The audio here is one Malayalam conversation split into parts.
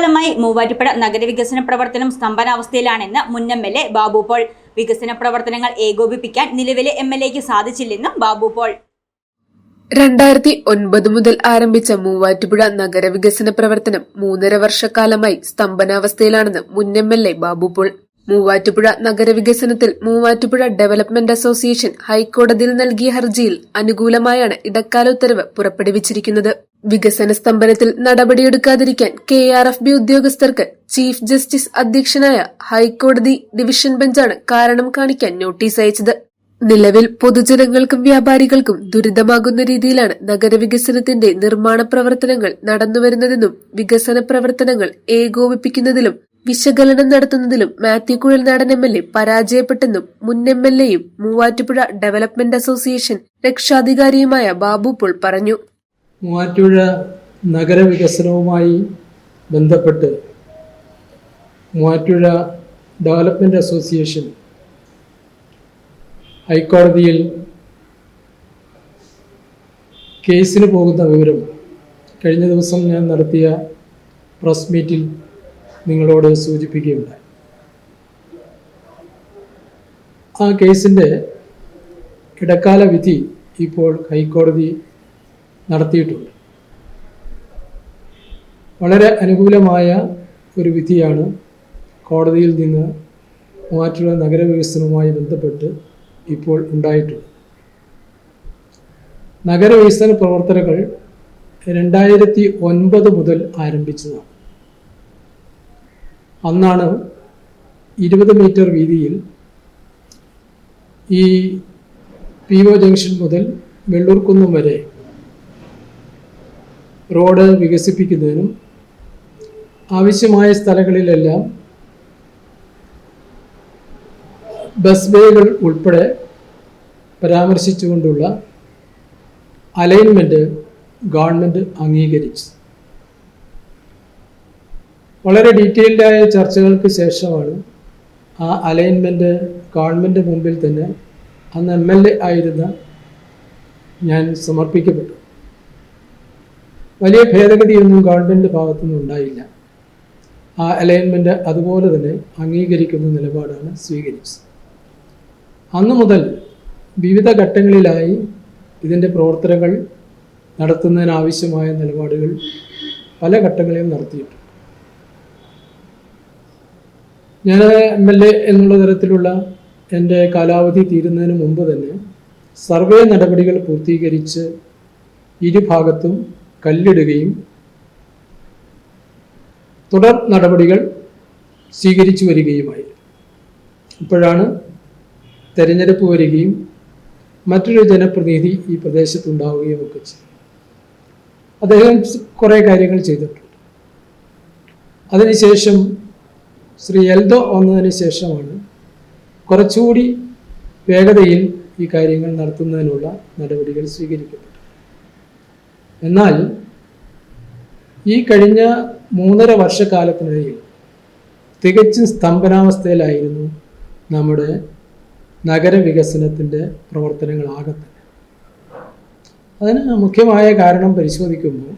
വർഷക്കാലമായി മൂവാറ്റുപുഴ നഗരവികസന പ്രവർത്തനം സ്തംഭനാവസ്ഥയിലാണെന്ന് മുൻ M L A Babu Paul. വികസന പ്രവർത്തനങ്ങൾ ഏകോപിപ്പിക്കാൻ നിലവിലെ എം എൽ എക്ക് സാധിച്ചില്ലെന്നും ബാബു പോൾ. രണ്ടായിരത്തി ഒൻപത് മുതൽ ആരംഭിച്ച മൂവാറ്റുപുഴ നഗരവികസന പ്രവർത്തനം മൂന്നര വർഷക്കാലമായി സ്തംഭനാവസ്ഥയിലാണെന്ന് മുൻ M L A Babu Paul. Muvattupuzha നഗരവികസനത്തിൽ Muvattupuzha development association ഹൈക്കോടതിയിൽ നൽകിയ ഹർജിയിൽ അനുകൂലമായാണ് ഇടക്കാല ഉത്തരവ് പുറപ്പെടുവിച്ചിരിക്കുന്നത്. വികസന സ്തംഭനത്തിൽ നടപടിയെടുക്കാതിരിക്കാൻ കെ ആർ എഫ് ബി ഉദ്യോഗസ്ഥർക്ക് ചീഫ് ജസ്റ്റിസ് അധ്യക്ഷനായ ഹൈക്കോടതി ഡിവിഷൻ ബെഞ്ചാണ് കാരണം കാണിക്കാൻ നോട്ടീസ് അയച്ചത്. നിലവിൽ പൊതുജനങ്ങൾക്കും വ്യാപാരികൾക്കും ദുരിതമാകുന്ന രീതിയിലാണ് നഗരവികസനത്തിന്റെ നിർമ്മാണ പ്രവർത്തനങ്ങൾ നടന്നുവരുന്നതെന്നും വികസന പ്രവർത്തനങ്ങൾ ഏകോപിപ്പിക്കുന്നതിലും വിശകലനം നടത്തുന്നതിലും Mathew Kuzhalnadan M L A പരാജയപ്പെട്ടെന്നും മുൻ എം എൽ എയും മൂവാറ്റുപുഴ ഡെവലപ്മെന്റ് അസോസിയേഷൻ രക്ഷാധികാരിയുമായ ബാബു പോൾ പറഞ്ഞു. മൂവാറ്റുപുഴ നഗരവികസനവുമായി ബന്ധപ്പെട്ട് മൂവാറ്റുപുഴ ഡെവലപ്മെന്റ് അസോസിയേഷൻ ഹൈക്കോടതിയിൽ കേസിന് പോകുന്ന വിവരം കഴിഞ്ഞ ദിവസം ഞാൻ നടത്തിയ പ്രസ് മീറ്റിൽ നിങ്ങളോട് സൂചിപ്പിക്കുകയുണ്ടായി. ആ കേസിന്റെ ഇടക്കാല വിധി ഇപ്പോൾ ഹൈക്കോടതി നടത്തിയിട്ടുണ്ട്. വളരെ അനുകൂലമായ ഒരു വിധിയാണ് കോടതിയിൽ നിന്ന് മൂവാറ്റുപുഴ നഗരവികസനവുമായി ബന്ധപ്പെട്ട് ഇപ്പോൾ ഉണ്ടായിട്ടുള്ളത്. നഗരവികസന പ്രവർത്തനങ്ങൾ രണ്ടായിരത്തി ഒൻപത് മുതൽ ആരംഭിച്ചതാണ്. അന്നാണ് ഇരുപത് മീറ്റർ വീതിയിൽ ഈ പി ഒ ജംഗ്ഷൻ മുതൽ വെള്ളൂർക്കുന്നം വരെ റോഡ് വികസിപ്പിക്കുന്നതിനും ആവശ്യമായ സ്ഥലങ്ങളിലെല്ലാം ബസ് വേകൾ ഉൾപ്പെടെ പരാമർശിച്ചുകൊണ്ടുള്ള അലൈൻമെന്റ് ഗവൺമെന്റ് അംഗീകരിച്ചു. വളരെ ഡീറ്റെയിൽഡായ ചർച്ചകൾക്ക് ശേഷമാണ് ആ അലൈൻമെന്റ് ഗവൺമെന്റ് മുമ്പിൽ തന്നെ അന്ന് എം എൽ എ ആയിരുന്ന ഞാൻ സമർപ്പിക്കപ്പെട്ടു വലിയ ഭേദഗതിയൊന്നും ഗവൺമെന്റ് ഭാഗത്തുനിന്ന് ഉണ്ടായില്ല. ആ അലൈൻമെന്റ് അതുപോലെ തന്നെ അംഗീകരിക്കുന്ന നിലപാടാണ് സ്വീകരിച്ചത്. അന്നു മുതൽ വിവിധ ഘട്ടങ്ങളിലായി ഇതിന്റെ പ്രവർത്തനങ്ങൾ നടത്തുന്നതിനാവശ്യമായ നിലപാടുകൾ പല ഘട്ടങ്ങളിലും നടത്തിയിട്ടുണ്ട്. ഞാൻ എം എൽ എ എന്നുള്ള തരത്തിലുള്ള എന്റെ കാലാവധി തീരുന്നതിന് മുമ്പ് തന്നെ സർവേ നടപടികൾ പൂർത്തീകരിച്ച് ഇരുഭാഗത്തും കല്ലിടുകയും തുടർ നടപടികൾ സ്വീകരിച്ചു വരികയുമായി. ഇപ്പോഴാണ് തെരഞ്ഞെടുപ്പ് വരികയും മറ്റൊരു ജനപ്രതിനിധി ഈ പ്രദേശത്തുണ്ടാവുകയും ഒക്കെ ചെയ്തു അദ്ദേഹം കുറേ കാര്യങ്ങൾ ചെയ്തിട്ടുണ്ട്. അതിനുശേഷം ശ്രീ എൽദോ വന്നതിന് ശേഷമാണ് കുറച്ചുകൂടി വേഗതയിൽ ഈ കാര്യങ്ങൾ നടത്തുന്നതിനുള്ള നടപടികൾ സ്വീകരിക്കപ്പെട്ടു എന്നാൽ ഈ കഴിഞ്ഞ മൂന്നര വർഷക്കാലത്തിനിടയിൽ തികച്ചും സ്തംഭനാവസ്ഥയിലായിരുന്നു നമ്മുടെ നഗരവികസനത്തിന്റെ പ്രവർത്തനങ്ങളാകെ തന്നെ അതിന് മുഖ്യമായ കാരണം പരിശോധിക്കുമ്പോൾ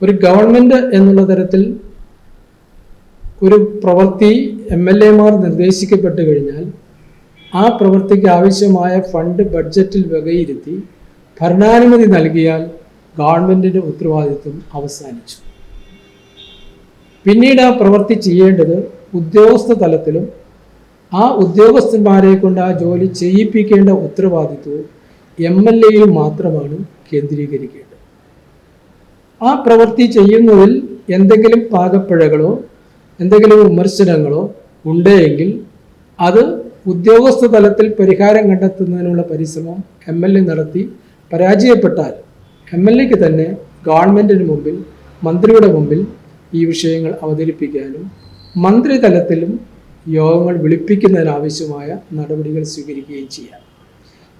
ഒരു ഗവൺമെന്റ് എന്നുള്ള തരത്തിൽ ഒരു പ്രവൃത്തി എം എൽ എമാർ നിർദ്ദേശിക്കപ്പെട്ട് കഴിഞ്ഞാൽ ആ പ്രവൃത്തിക്ക് ആവശ്യമായ ഫണ്ട് ബഡ്ജറ്റിൽ വകയിരുത്തി ഭരണാനുമതി നൽകിയാൽ ഗവൺമെന്റിന്റെ ഉത്തരവാദിത്വം അവസാനിച്ചു. പിന്നീട് ആ പ്രവൃത്തി ചെയ്യേണ്ടത് ഉദ്യോഗസ്ഥ തലത്തിലും ആ ഉദ്യോഗസ്ഥന്മാരെ കൊണ്ട് ആ ജോലി ചെയ്യിപ്പിക്കേണ്ട ഉത്തരവാദിത്വവും എം എൽ എയിൽ മാത്രമാണ് കേന്ദ്രീകരിക്കേണ്ടത്. ആ പ്രവൃത്തി ചെയ്യുന്നതിൽ എന്തെങ്കിലും പാകപ്പിഴകളോ എന്തെങ്കിലും വിമർശനങ്ങളോ ഉണ്ടെങ്കിൽ അത് ഉദ്യോഗസ്ഥ തലത്തിൽ പരിഹാരം കണ്ടെത്തുന്നതിനുള്ള പരിശ്രമം എം എൽ എ നടത്തി പരാജയപ്പെട്ടാൽ എം എൽ എക്ക് തന്നെ ഗവൺമെന്റിന് മുമ്പിൽ മന്ത്രിയുടെ മുമ്പിൽ ഈ വിഷയങ്ങൾ അവതരിപ്പിക്കാനും മന്ത്രി തലത്തിലും യോഗങ്ങൾ വിളിപ്പിക്കുന്നതിനാവശ്യമായ നടപടികൾ സ്വീകരിക്കുകയും ചെയ്യാം.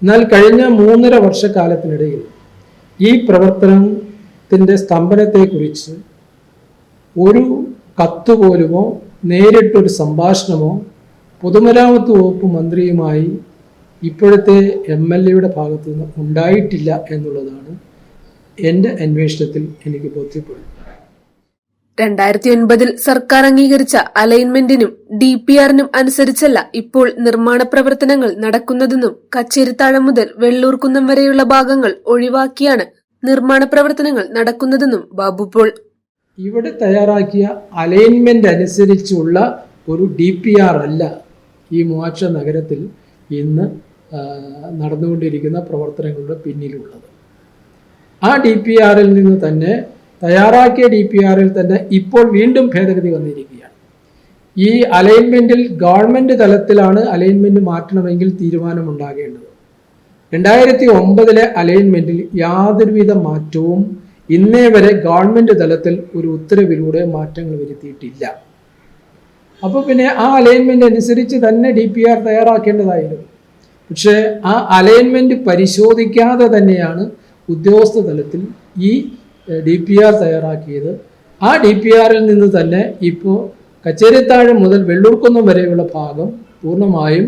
എന്നാൽ കഴിഞ്ഞ മൂന്നര വർഷക്കാലത്തിനിടയിൽ ഈ പ്രവർത്തനത്തിന്റെ സ്തംഭനത്തെക്കുറിച്ച് ഒരു കത്ത് പോലുമോ നേരിട്ടൊരു സംഭാഷണമോ പൊതുമരാമത്ത് വകുപ്പ് മന്ത്രിയുമായി ഇപ്പോഴത്തെ എം എൽ എയുടെ ഭാഗത്തു നിന്ന് ഉണ്ടായിട്ടില്ല എന്നുള്ളതാണ് എന്റെ അന്വേഷണത്തിൽ എനിക്ക് ബോധ്യപ്പെടും. രണ്ടായിരത്തി ഒൻപതിൽ സർക്കാർ അംഗീകരിച്ച അലൈൻമെന്റിനും ഡി പി ആറിനും അനുസരിച്ചല്ല ഇപ്പോൾ നിർമ്മാണ പ്രവർത്തനങ്ങൾ നടക്കുന്നതെന്നും കച്ചേരിത്താഴം മുതൽ വെള്ളൂർക്കുന്നം വരെയുള്ള ഭാഗങ്ങൾ ഒഴിവാക്കിയാണ് നിർമ്മാണ പ്രവർത്തനങ്ങൾ നടക്കുന്നതെന്നും ബാബു പോൾ. ഇവിടെ തയ്യാറാക്കിയ അലൈൻമെന്റ് അനുസരിച്ചുള്ള ഒരു ഡി പി ആർ അല്ല ഈ മൂവാറ്റ നഗരത്തിൽ ഇന്ന് നടന്നുകൊണ്ടിരിക്കുന്ന പ്രവർത്തനങ്ങളുടെ പിന്നിലുള്ളത്. ആ ഡി പി ആറിൽ നിന്ന് തന്നെ തയ്യാറാക്കിയ ഡി പി ആറിൽ തന്നെ ഇപ്പോൾ വീണ്ടും ഭേദഗതി വന്നിരിക്കുകയാണ്. ഈ അലൈൻമെന്റിൽ ഗവൺമെന്റ് തലത്തിലാണ് അലൈൻമെന്റ് മാറ്റണമെങ്കിൽ തീരുമാനമുണ്ടാകേണ്ടത്. രണ്ടായിരത്തി ഒമ്പതിലെ അലൈൻമെന്റിൽ യാതൊരുവിധ മാറ്റവും ഇന്നേ വരെ ഗവൺമെന്റ് തലത്തിൽ ഒരു ഉത്തരവിലൂടെ മാറ്റങ്ങൾ വരുത്തിയിട്ടില്ല. അപ്പോൾ പിന്നെ ആ അലൈൻമെന്റ് അനുസരിച്ച് തന്നെ ഡി പി ആർ തയ്യാറാക്കേണ്ടതായിരുന്നു. പക്ഷേ ആ അലൈൻമെന്റ് പരിശോധിക്കാതെ തന്നെയാണ് ഉദ്യോഗസ്ഥ തലത്തിൽ ഈ ഡി പി ആർ തയ്യാറാക്കിയത്. ആ ഡി പി ആറിൽ നിന്ന് തന്നെ ഇപ്പോൾ കച്ചേരിത്താഴം മുതൽ വെള്ളൂർക്കുന്നം വരെയുള്ള ഭാഗം പൂർണമായും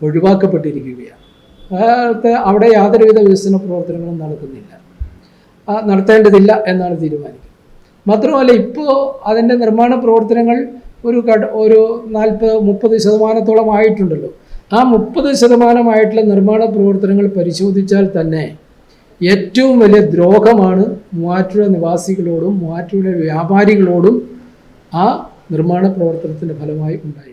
ഒഴിവാക്കപ്പെട്ടിരിക്കുകയാണ്. അവിടെ യാതൊരുവിധ വികസന പ്രവർത്തനങ്ങളും നടക്കുന്നില്ല. നടത്തേണ്ടതില്ല എന്നാണ് തീരുമാനിക്കുന്നത്. മാത്രമല്ല ഇപ്പോൾ അതിന്റെ നിർമ്മാണ പ്രവർത്തനങ്ങൾ ഒരു ഒരു നാൽപ്പത് മുപ്പത് ശതമാനത്തോളം ആയിട്ടുണ്ടല്ലോ. ആ മുപ്പത് ശതമാനമായിട്ടുള്ള നിർമ്മാണ പ്രവർത്തനങ്ങൾ പരിശോധിച്ചാൽ തന്നെ ഏറ്റവും വലിയ ദ്രോഹമാണ് മൂവാറ്റുപുഴ നിവാസികളോടും മൂവാറ്റുപുഴ വ്യാപാരികളോടും ആ നിർമ്മാണ പ്രവർത്തനത്തിന്റെ ഫലമായി ഉണ്ടായി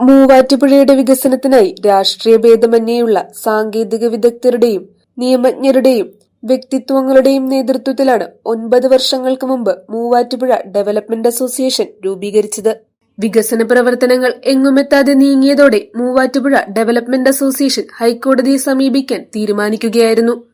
മൂവാറ്റുപുഴയുടെ വികസനത്തിനായി രാഷ്ട്രീയ ഭേദമന്യേയുള്ള സാങ്കേതിക വിദഗ്ധരുടെയും നിയമജ്ഞരുടെയും വ്യക്തിത്വങ്ങളുടെയും നേതൃത്വത്തിലാണ് ഒൻപത് വർഷങ്ങൾക്ക് മുമ്പ് മൂവാറ്റുപുഴ ഡെവലപ്മെന്റ് അസോസിയേഷൻ രൂപീകരിച്ചത്. വികസന പ്രവർത്തനങ്ങൾ എങ്ങുമെത്താതെ നീങ്ങിയതോടെ മൂവാറ്റുപുഴ ഡെവലപ്മെന്റ് അസോസിയേഷൻ ഹൈക്കോടതിയെ സമീപിക്കാൻ തീരുമാനിക്കുകയായിരുന്നു.